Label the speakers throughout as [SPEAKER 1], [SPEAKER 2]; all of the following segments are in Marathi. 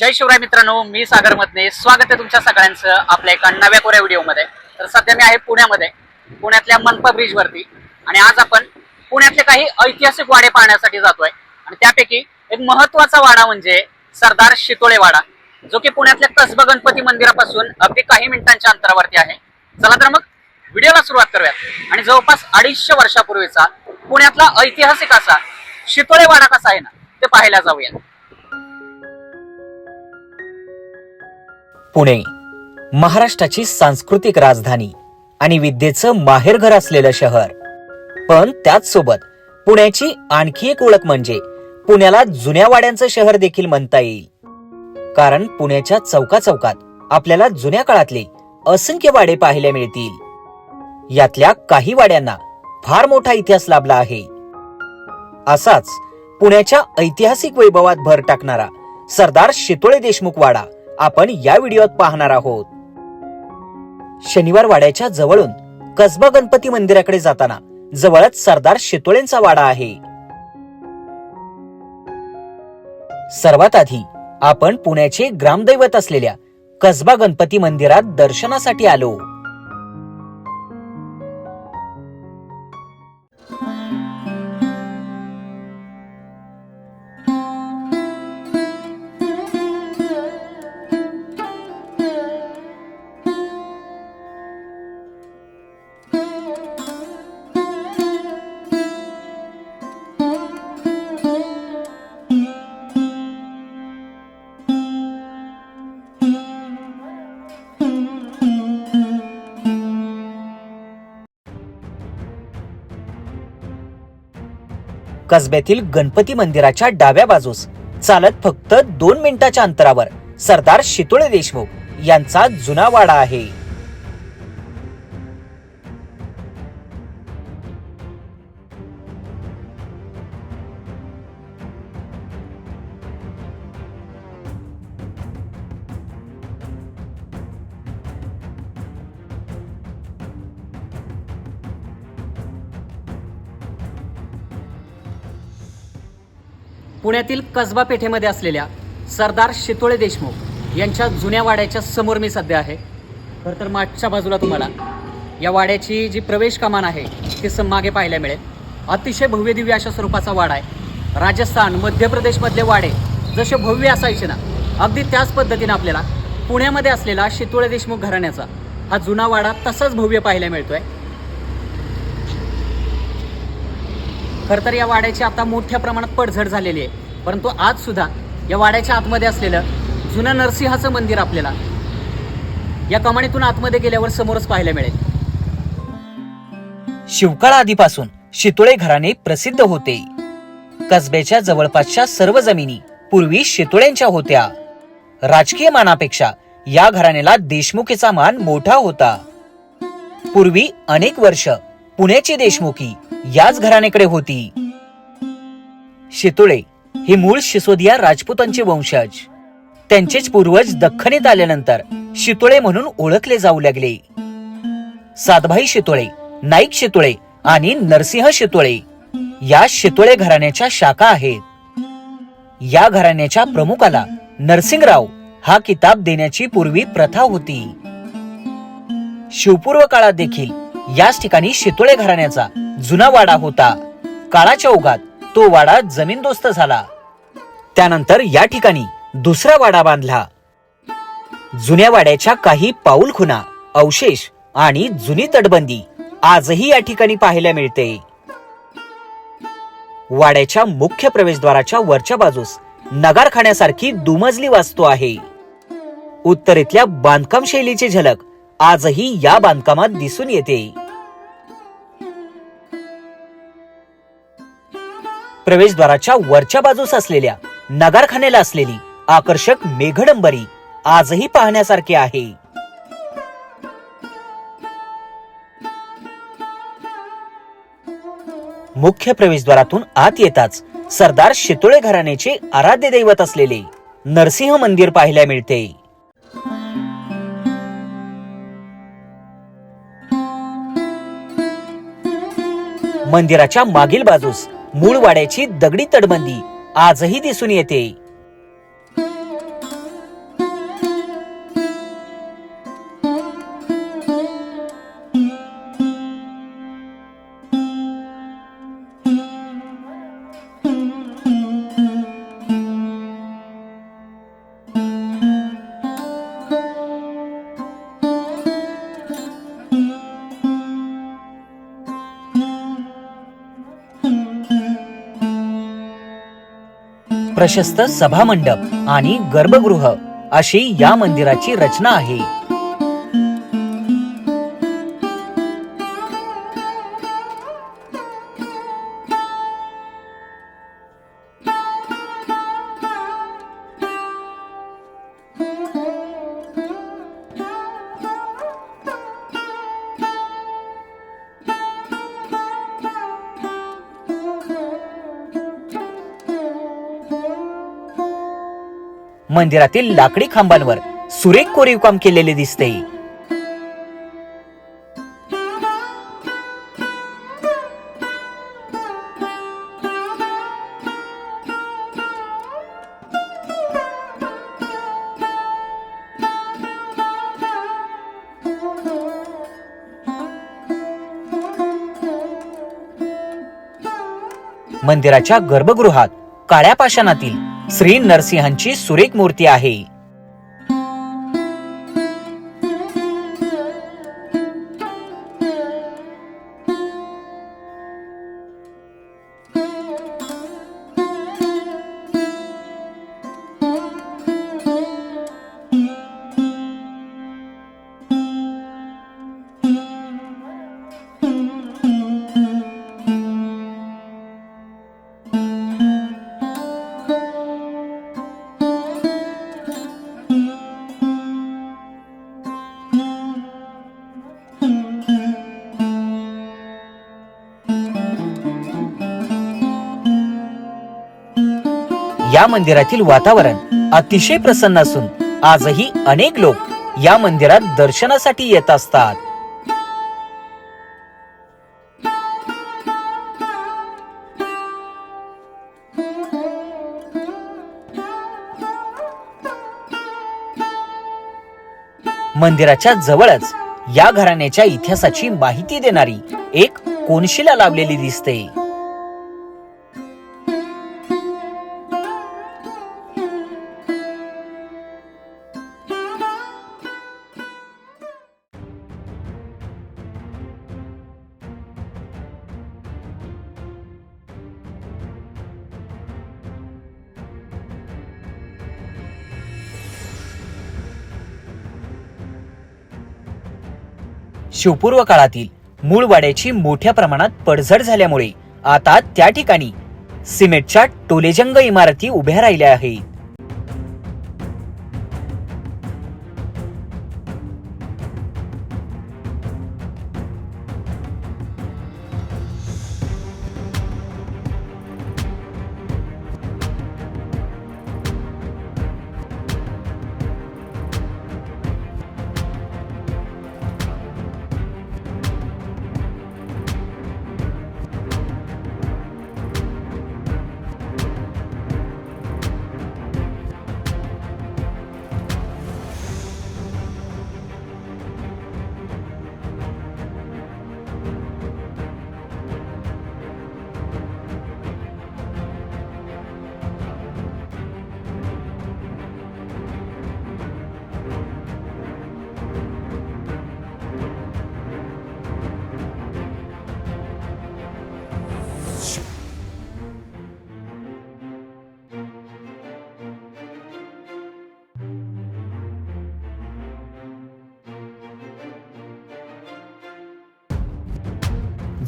[SPEAKER 1] जय शिवराय मित्रांनो मी सागर मधने स्वागत आहे तुमच्या सगळ्यांचं आपल्या एका नव्या कोऱ्या व्हिडिओमध्ये. तर सध्या मी आहे पुण्यामध्ये पुण्यातल्या मनपा ब्रिज वरती आणि आज आपण पुण्यातले काही ऐतिहासिक वाडे पाहण्यासाठी जातोय. आणि त्यापैकी एक महत्त्वाचा वाडा म्हणजे सरदार शितोळे वाडा जो की पुण्यातल्या कसबा गणपती मंदिरापासून अगदी काही मिनिटांच्या अंतरावरती आहे. चला तर मग व्हिडिओला सुरुवात करूयात. आणि जवळपास अडीचशे वर्षापूर्वीचा पुण्यातला ऐतिहासिक असा शितोळे वाडा कसा आहे ना ते पाहायला जाऊया
[SPEAKER 2] पुणे. महाराष्ट्राची सांस्कृतिक राजधानी आणि विद्येचं माहेरघर असलेलं शहर. पण त्याचसोबत पुण्याची आणखी एक ओळख म्हणजे पुण्याला जुन्या वाड्यांचं शहर देखील म्हणता येईल. कारण पुण्याच्या चौका चौकात आपल्याला जुन्या काळातले असंख्य वाडे पाहायला मिळतील. यातल्या काही वाड्यांना फार मोठा इतिहास लाभला आहे. असाच पुण्याच्या ऐतिहासिक वैभवात भर टाकणारा सरदार शितोळे देशमुख वाडा आपण या व्हिडिओत पाहणार आहोत. शनिवार वाड्याच्या जवळून कसबा गणपती मंदिराकडे जाताना जवळच सरदार शितोळेंचा वाडा आहे. सर्वात आधी आपण पुण्याचे ग्रामदैवत असलेल्या कसबा गणपती मंदिरात दर्शनासाठी आलो. कसब्यातील गणपती मंदिराच्या डाव्या बाजूस. चालत फक्त दोन मिनिटाच्या अंतरावर सरदार शितोळे देशमुख यांचा जुना वाडा आहे.
[SPEAKER 1] पुण्यातील कसबा पेठेमध्ये असलेल्या सरदार शितोळे देशमुख यांच्या जुन्या वाड्याच्या समोर मी सध्या आहे. खरं तर मागच्या बाजूला तुम्हाला या वाड्याची जी प्रवेश कमान आहे ती सम मागे पाहायला मिळेल. अतिशय भव्य दिव्य अशा स्वरूपाचा वाडा आहे. राजस्थान मध्य प्रदेशमधले वाडे जसे भव्य असायचे ना अगदी त्याच पद्धतीने आपल्याला पुण्यामध्ये असलेला शितोळे देशमुख घराण्याचा हा जुना वाडा तसाच भव्य पाहायला मिळतो आहे खरं तर या वाड्याची आता मोठ्या प्रमाणात पडझड झालेली आहे. परंतु आज सुद्धा या वाड्याच्या आतमध्ये असलेलं जुनं नरसिंहाचं मंदिर आपल्याला या कमाणीतून आतमध्ये गेल्यावर समोरच पाहायला मिळेल.
[SPEAKER 2] शिवकाळ आधीपासून शितोळे घराणे प्रसिद्ध होते. कसब्याच्या जवळपासच्या सर्व जमिनी पूर्वी शितोळ्यांच्या होत्या. राजकीय मानापेक्षा या घराण्याला देशमुखीचा मान मोठा होता. पूर्वी अनेक वर्ष पुण्याची देशमुखी याच घराण्याकडे होती. शितोळे हे मूळ शिसोदिया राजपूतांचे वंशज. त्यांचेच पूर्वज दख्खनीत आल्यानंतर शितोळे म्हणून ओळखले जाऊ लागले. सातभाई शितुळे नाईक शितुळे आणि नरसिंह शितुळे या शितोळे घराण्याच्या शाखा आहेत. या घराण्याच्या प्रमुखाला नरसिंगराव हा किताब देण्याची पूर्वी प्रथा होती. शिवपूर्व काळात देखील याच ठिकाणी शितोळे घराण्याचा जुना वाडा होता. काळाच्या ओघात तो वाडा जमीनदोस्त झाला. त्यानंतर या ठिकाणी दुसरा वाडा बांधला. जुन्या वाड्याच्या काही पाऊल खुना अवशेष आणि जुनी तटबंदी आजही या ठिकाणी पाहायला मिळते. वाड्याच्या मुख्य प्रवेशद्वाराच्या वरच्या बाजूस नगारखान्यासारखी दुमजली वास्तू आहे. उत्तरेतल्या बांधकाम शैलीची झलक आजही या बांधकामात दिसून येते. प्रवेशद्वाराच्या वरच्या बाजूस असलेल्या नगारखान्याला असलेली आकर्षक मेघडंबरी आजही पाहण्यासारखी आहे. मुख्य प्रवेशद्वारातून आत येताच सरदार शितुळे घराण्याचे आराध्य दैवत असलेले नरसिंह मंदिर पाहायला मिळते. मंदिराच्या मागील बाजूस मूळ वाड्याची दगडी तटबंदी आजही दिसून येते. प्रशस्त सभामंडप आणि गर्भगृह अशी या मंदिराची रचना आहे. मंदिरातील लाकडी खांबांवर सुरेख कोरीव काम केलेले दिसते. मंदिराच्या गर्भगृहात काळ्या पाषाणातील श्री नरसिंहांची सुरेख मूर्ती आहे. या मंदिरातील वातावरण अतिशय प्रसन्न असून आजही अनेक लोक या मंदिरात दर्शनासाठी येत असतात. मंदिराच्या जवळच या घराण्याच्या इतिहासाची माहिती देणारी एक कोनशिला लावलेली दिसते. शिवपूर्व काळातील मूळ वाड्याची मोठ्या प्रमाणात पडझड झाल्यामुळे आता त्या ठिकाणी सिमेंटच्या टोलेजंग इमारती उभ्या राहिल्या आहेत.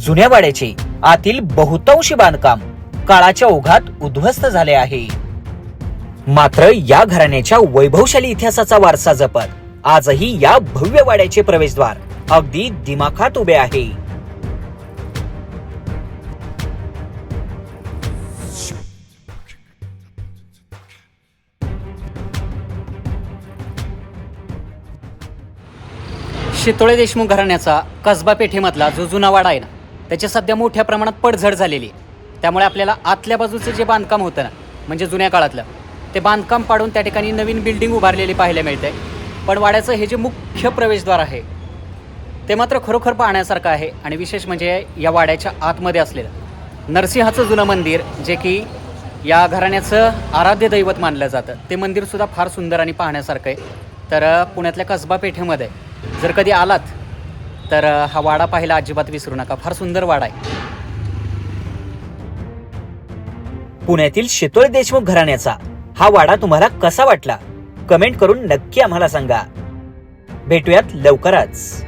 [SPEAKER 2] जुन्या वाड्याचे आतील बहुतांशी बांधकाम काळाच्या ओघात उद्ध्वस्त झाले आहे. मात्र या घराण्याच्या वैभवशाली इतिहासाचा वारसा जपत आजही या भव्य वाड्याचे प्रवेशद्वार अगदी दिमाखात उभे आहे.
[SPEAKER 1] शितोळे देशमुख घराण्याचा कसबा पेठेमधला जो जुना वाडा आहे ना त्याची सध्या मोठ्या प्रमाणात पडझड झालेली आहे. त्यामुळे आपल्याला आतल्या बाजूचं जे बांधकाम होतं ना म्हणजे जुन्या काळातलं ते बांधकाम पाडून त्या ठिकाणी नवीन बिल्डिंग उभारलेली पाहायला मिळते. पण वाड्याचं हे जे मुख्य प्रवेशद्वार आहे ते मात्र खरोखर पाहण्यासारखं आहे आणि विशेष म्हणजे या वाड्याच्या आतमध्ये असलेलं. नरसिंहाचं जुनं मंदिर जे की या घराण्याचं आराध्य दैवत मानलं जातं ते मंदिरसुद्धा फार सुंदर आणि पाहण्यासारखं आहे. तर पुण्यातल्या कसबा पेठेमध्ये जर कधी आलात तर हा वाडा पाहायला अजिबात विसरू नका. फार सुंदर वाडा आहे.
[SPEAKER 2] पुण्यातील शेतोळ देशमुख घराण्याचा हा वाडा तुम्हाला कसा वाटला? कमेंट करून नक्की आम्हाला सांगा. भेटूयात लवकरच.